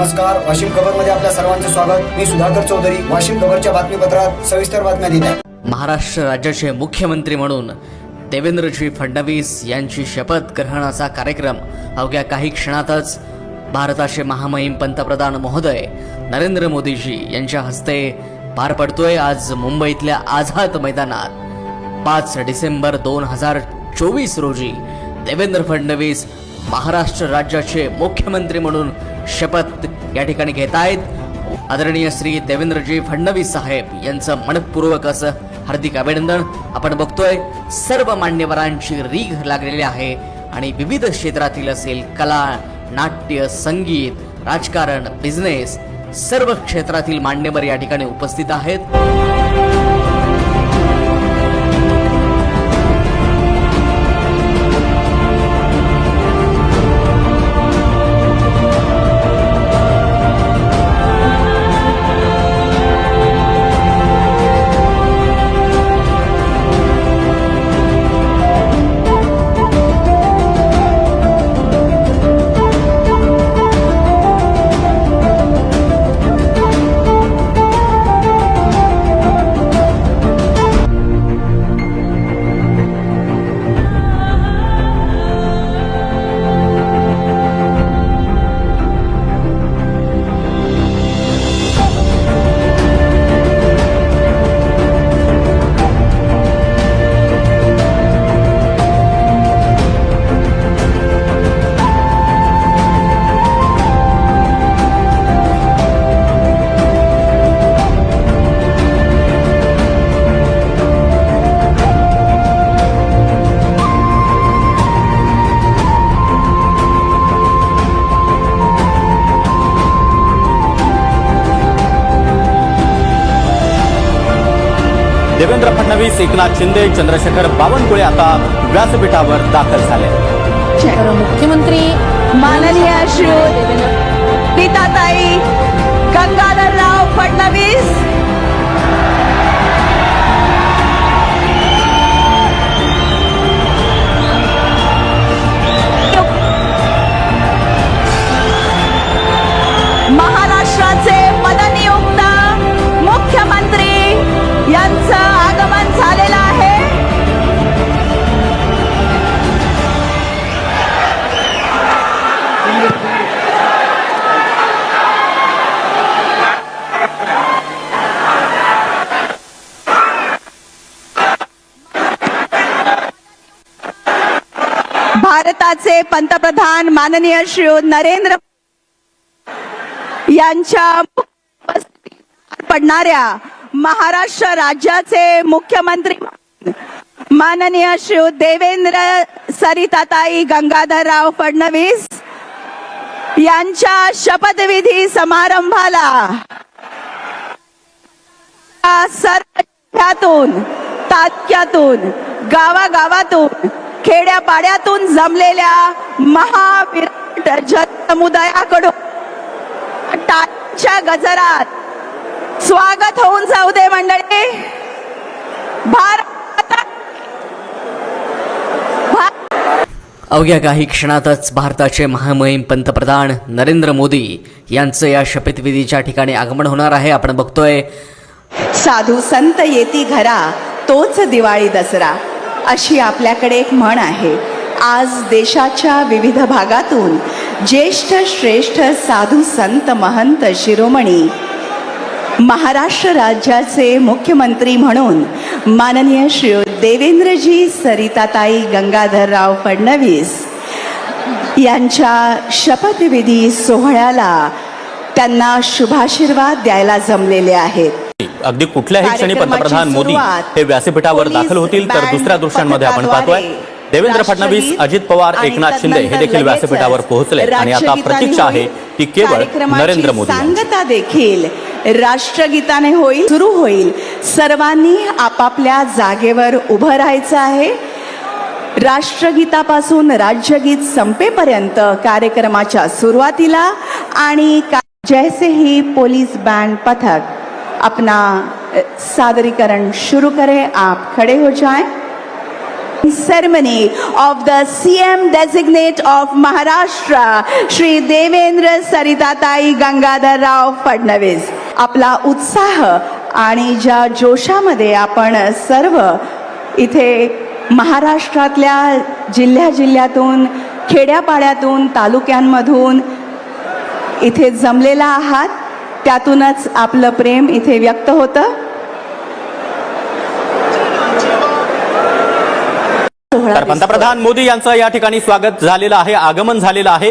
नमस्कार. वाशिम खबरमध्ये आपल्या सर्वांचे स्वागत. मी सुधाकर चौधरी वाशिम खबरच्या बातमीपत्रात सविस्तर बातम्या देत आहे. महाराष्ट्र राज्याचे मुख्यमंत्री म्हणून देवेंद्रजी फडणवीस यांची शपथ ग्रहणाचा कार्यक्रम अवघ्या काही क्षणातच भारताचे महामहिम पंतप्रधान महोदय नरेंद्र मोदीजी यांच्या हस्ते पार पडतोय. आज मुंबईतल्या आझाद मैदानात पाच डिसेंबर दोन हजार चोवीस रोजी देवेंद्र फडणवीस महाराष्ट्र राज्याचे मुख्यमंत्री म्हणून शपथ या ठिकाणी घेत आहेत आदरणीय श्री देवेंद्रजी फडणवीस साहेब यांचं मनपूर्वक असं हार्दिक अभिनंदन. आपण बघतोय सर्व मान्यवरांची रीघ लागलेली आहे आणि विविध क्षेत्रातील असेल कला नाट्य संगीत राजकारण बिझनेस सर्व क्षेत्रातील मान्यवर या ठिकाणी उपस्थित आहेत. देवेंद्र फडणवीस एकनाथ शिंदे चंद्रशेखर बावनकुळे आता व्यासपीठावर दाखल झाले. तर मुख्यमंत्री माननीय श्री गंगाधरराव फडणवीस भारताचे पंतप्रधान माननीय श्री नरेंद्र यांच्या पडणाऱ्या महाराष्ट्र राज्याचे मुख्यमंत्री माननीय श्री देवेंद्र सरिताताई गंगाधरराव फडणवीस यांच्या शपथविधी समारंभाला सर्व जिल्ह्यातून तालुक्यातून गावागावातून खेड्यापाड्यातून जमलेल्या महाविराट जनसमुदायाकडून टाळ्यांच्या गजरात स्वागत होऊन जाऊ दे मंडळी. भारत अवघ्या काही क्षणातच भारताचे महामहिम पंतप्रधान नरेंद्र मोदी यांचं या शपथविधीच्या ठिकाणी आगमन होणार आहे. आपण बघतोय. साधू संत येती घरा तोच दिवाळी दसरा. अशी आपल्याकडे एक म्हण आहे. आज देशाच्या विविध भागातून ज्येष्ठ श्रेष्ठ साधू संत महंत शिरोमणी महाराष्ट्र राज्याचे मुख्यमंत्री म्हणून माननीय श्री देवेंद्रजी सरिताताई गंगाधरराव फडणवीस यांच्या शपथविधी सोहळ्याला त्यांना शुभाशीर्वाद द्यायला जमलेले आहेत. अगदी कुठल्याही क्षणी पंतप्रधान मोदी हे व्यासपीठावर दाखल होतील तर दुसऱ्या दृश्यांमध्ये आपण पाहतोय. देवेंद्र फडणवीस अजित पवार एकनाथ शिंदे हे देखील व्यासपीठावर पोहोचले आणि आता प्रतीक्षा आहे. ती केवळ नरेंद्र मोदी. सांगता देखील राष्ट्रगीताने होईल सुरू होईल. सर्वांनी आपापल्या जागेवर उभं राहायचं आहे. राष्ट्रगीतापासून राज्यगीत संपेपर्यंत कार्यक्रमाच्या सुरुवातीला आणि जैसे ही पोलीस बैंड पथक. अपना सादरीकरण शुरू करें आप खड़े हो जाएं ceremony of the CM designate of Maharashtra, Shri Devendra Saritatai Gangadhar Rao Fadnavis. आपला उत्साह आणि ज्या जोशामध्ये आपण सर्व इथे महाराष्ट्रातल्या जिल्ह्या जिल्ह्यातून खेड्यापाड्यातून तालुक्यांमधून इथे जमलेला आहात त्यातूनच आपलं प्रेम इथे व्यक्त होतं. तर पंतप्रधान मोदी यांचं या ठिकाणी स्वागत झालेलं आहे आगमन झालेलं आहे.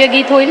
राज्यगीत होईल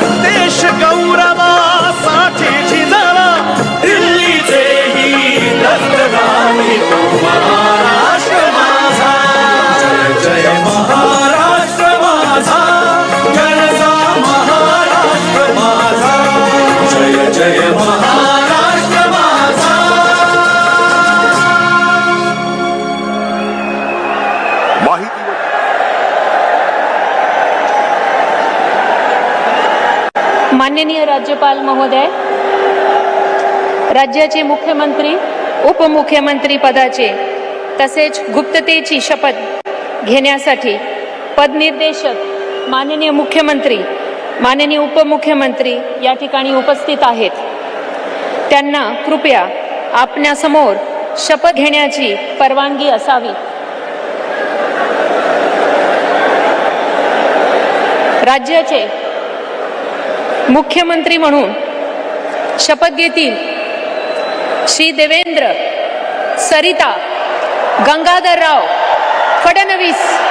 माननीय राज्यपाल महोदय राज्याचे मुख्यमंत्री उपमुख्यमंत्री पदाचे तसेच गुप्ततेची शपथ घेण्यासाठी पदनिर्देशक माननीय मुख्यमंत्री माननीय उपमुख्यमंत्री या ठिकाणी उपस्थित आहेत. त्यांना कृपया आपल्यासमोर शपथ घेण्याची परवानगी असावी. राज्याचे मुख्यमंत्री म्हणून शपथ घेतील श्री देवेंद्र सरिता गंगाधरराव फडणवीस.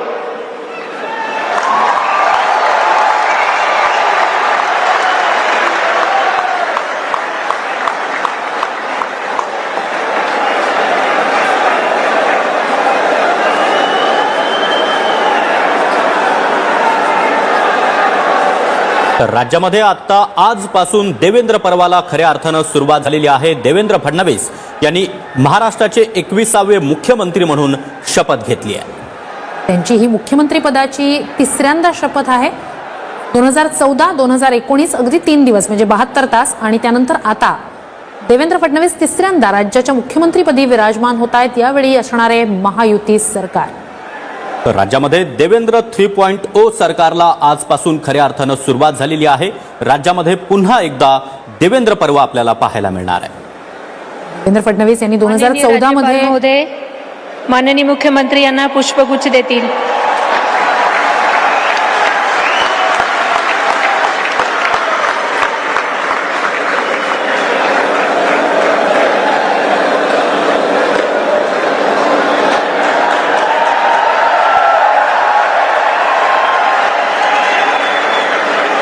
तर राज्यामध्ये आता आजपासून देवेंद्र पर्वाला खऱ्या अर्थानं सुरुवात झालेली आहे. देवेंद्र फडणवीस यांनी महाराष्ट्राचे एकविसावे मुख्यमंत्री म्हणून शपथ घेतली आहे. त्यांची ही मुख्यमंत्रीपदाची तिसऱ्यांदा शपथ आहे. दोन हजार चौदा दोन हजार एकोणीस अगदी तीन दिवस म्हणजे बहात्तर तास. आणि त्यानंतर आता देवेंद्र फडणवीस तिसऱ्यांदा राज्याच्या मुख्यमंत्रीपदी विराजमान होत आहेत. यावेळी असणारे महायुती सरकार. राज्यामध्ये देवेंद्र थ्री पॉईंट ओ सरकारला आजपासून खऱ्या अर्थानं सुरुवात झालेली आहे. राज्यामध्ये पुन्हा एकदा देवेंद्र पर्व आपल्याला पाहायला मिळणार आहे. देवेंद्र फडणवीस यांनी दोन हजार चौदा मध्ये माननीय मुख्यमंत्री यांना पुष्पगुच्छ देतील.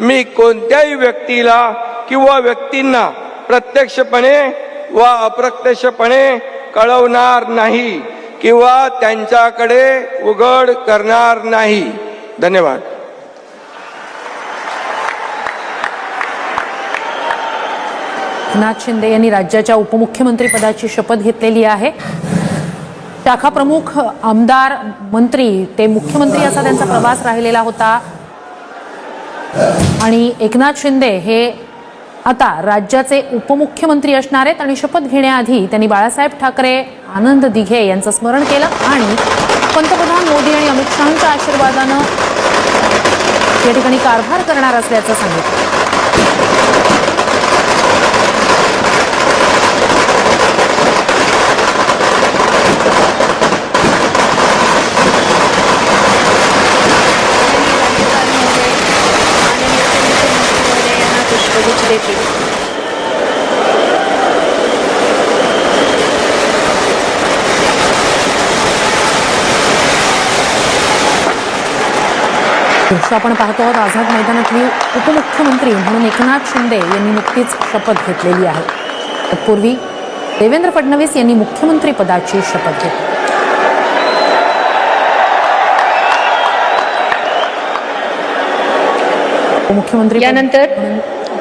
मी कोणत्याही व्यक्तीला किंवा व्यक्तींना प्रत्यक्षपणे व अप्रत्यक्षपणे कळवणार नाही किंवा त्यांच्याकडे उघड करणार नाही. धन्यवाद. एकनाथ शिंदे यांनी राज्याच्या उपमुख्यमंत्री पदाची शपथ घेतलेली आहे. शाखा प्रमुख आमदार मंत्री ते मुख्यमंत्री असा त्यांचा प्रवास राहिलेला होता. आणि एकनाथ शिंदे हे आता राज्याचे उपमुख्यमंत्री असणार आहेत आणि शपथ घेण्याआधी त्यांनी बाळासाहेब ठाकरे आनंद दिघे यांचं स्मरण केलं आणि पंतप्रधान मोदी आणि अमित शहाच्या आशीर्वादानं या ठिकाणी कारभार करणार असल्याचं सांगितलं. दृश्य आपण पाहतो आहोत आझाद मैदानातली उपमुख्यमंत्री म्हणून एकनाथ शिंदे यांनी नुकतीच शपथ घेतलेली आहे. तत्पूर्वी देवेंद्र फडणवीस यांनी मुख्यमंत्री पदाची शपथ घेतली. उपमुख्यमंत्री यानंतर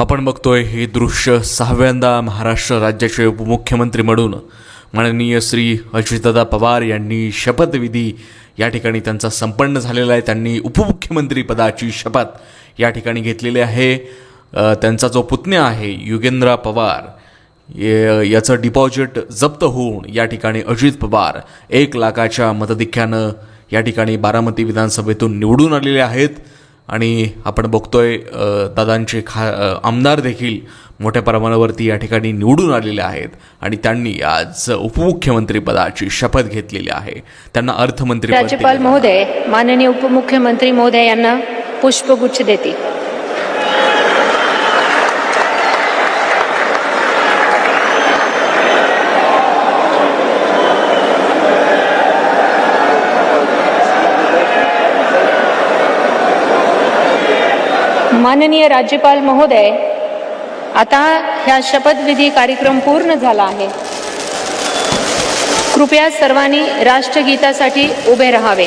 आपण बघतोय हे दृश्य सहाव्यांदा महाराष्ट्र राज्याचे उपमुख्यमंत्री म्हणून माननीय श्री अजितदादा पवार यांनी शपथविधी या ठिकाणी त्यांचा संपन्न झालेला आहे. त्यांनी उपमुख्यमंत्री पदाची शपथ या ठिकाणी घेतलेली आहे. त्यांचा जो पुतण्या आहे युगेंद्र पवार याचं डिपॉझिट जप्त होऊन या ठिकाणी अजित पवार एक लाखाच्या मतधिक्यानं या ठिकाणी बारामती विधानसभेतून निवडून आलेले आहेत. आणि आपण बघतोय दादांचे खा आमदार देखील मोठ्या प्रमाणावरती या ठिकाणी निवडून आलेले आहेत आणि त्यांनी आज उपमुख्यमंत्री पदाची शपथ घेतलेली आहे त्यांना अर्थमंत्री राज्यपाल. महोदय माननीय उपमुख्यमंत्री महोदय यांना पुष्पगुच्छ देतील माननीय राज्यपाल महोदय आता ह्या शपथविधी कार्यक्रम पूर्ण झाला आहे. कृपया सर्वांनी राष्ट्रगीतासाठी उभे राहावे.